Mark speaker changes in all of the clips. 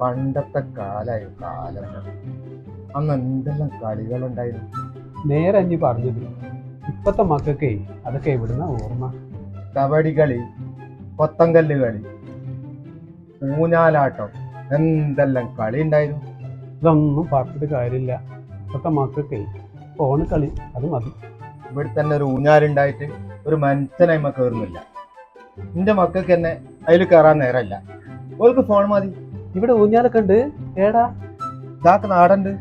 Speaker 1: പണ്ടത്തെ കാലായി കാലം അന്ന് എന്തെല്ലാം കളികളുണ്ടായിരുന്നു?
Speaker 2: നേരെ അഞ്ഞ് പറഞ്ഞത് ഇപ്പത്തെ മക്കൾക്കേ അതൊക്കെ എവിടുന്ന ഓർമ്മ?
Speaker 1: കബഡി കളി കൊത്തങ്കല്ല് കളി ഊഞ്ഞാലാട്ടം എന്തെല്ലാം കളി ഉണ്ടായിരുന്നു?
Speaker 2: ഇതൊന്നും പറഞ്ഞിട്ട് കാര്യമില്ല. ഇപ്പത്തെ മക്കൾക്കേ ഫോണ് കളി അത് മതി.
Speaker 1: ഇവിടെ തന്നെ ഒരു ഊഞ്ഞാലുണ്ടായിട്ട് ഒരു മനുഷ്യനായ്മ കയറുന്നില്ല എന്റെ മക്കൾക്ക് തന്നെ അതിൽ കയറാൻ നേരമല്ല. ഓർക്ക് ഫോൺ മതി.
Speaker 2: ഇവിടെ ഊഞ്ഞാലൊക്കെ ഉണ്ട്. ഏടാ?
Speaker 1: ഇതാക്ക് നാടണ്ട്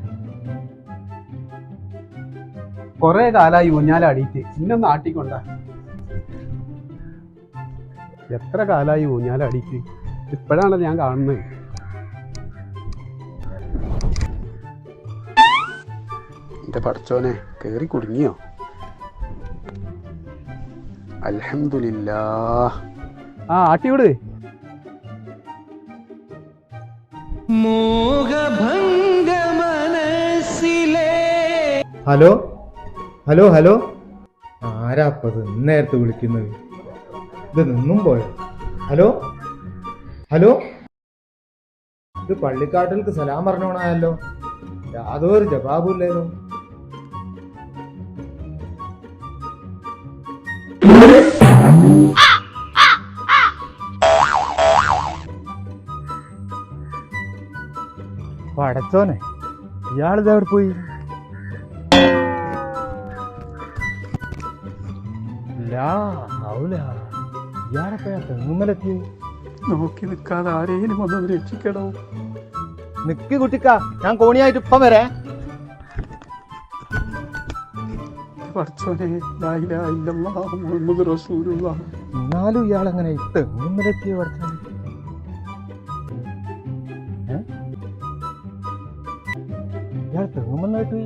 Speaker 2: കൊറേ കാലായി ഊഞ്ഞാലടിയിട്ട് ഇന്നൊന്ന് ആട്ടിക്കൊണ്ട. എത്ര കാലായി ഊഞ്ഞാലടിയിട്ട് ഇപ്പോഴാണല്ലോ ഞാൻ കാണുന്നത്. എന്റെ പടച്ചോനെ കേറി കുടുങ്ങിയോ? അലഹമില്ല ആ ആട്ടിയോട്
Speaker 1: ഹലോ? Hello hello? ആരാപ്പത് നേരത്തെ വിളിക്കുന്നത്? ഇത് നിന്നും പോയോ? ഹലോ? ഹലോ? ഇത് പള്ളിക്കാട്ടിൽക്ക് സലാം പറഞ്ഞോണായല്ലോ. യാതൊരു ജവാബില്ലല്ലോ പടച്ചോനെ ഇയാളിത് എവിടെ പോയി? തെങ്ങുമ്മലെത്തി
Speaker 2: നോക്കി നിൽക്കാതെ ആരെയും ഒന്ന് രക്ഷിക്കണോ?
Speaker 1: നിക്ക് കുട്ടിക്ക ഞാൻ കോണിയായിട്ട് ഇപ്പം വരെ.
Speaker 2: പടച്ചോനെ
Speaker 1: എന്നാലും ഇയാൾ അങ്ങനെ ഈ തെങ്ങുമ്മലെത്തിയ ഇയാൾ തെങ്ങുമെന്നായിട്ട്?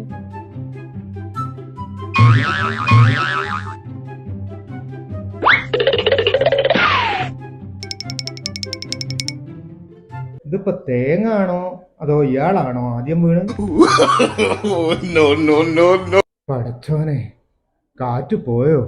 Speaker 1: ഇതിപ്പോ തേങ്ങ ആണോ അതോ ഇയാളാണോ ആദ്യം വീണത്?
Speaker 3: No.
Speaker 1: പടച്ചോനെ കാറ്റ് പോയോ?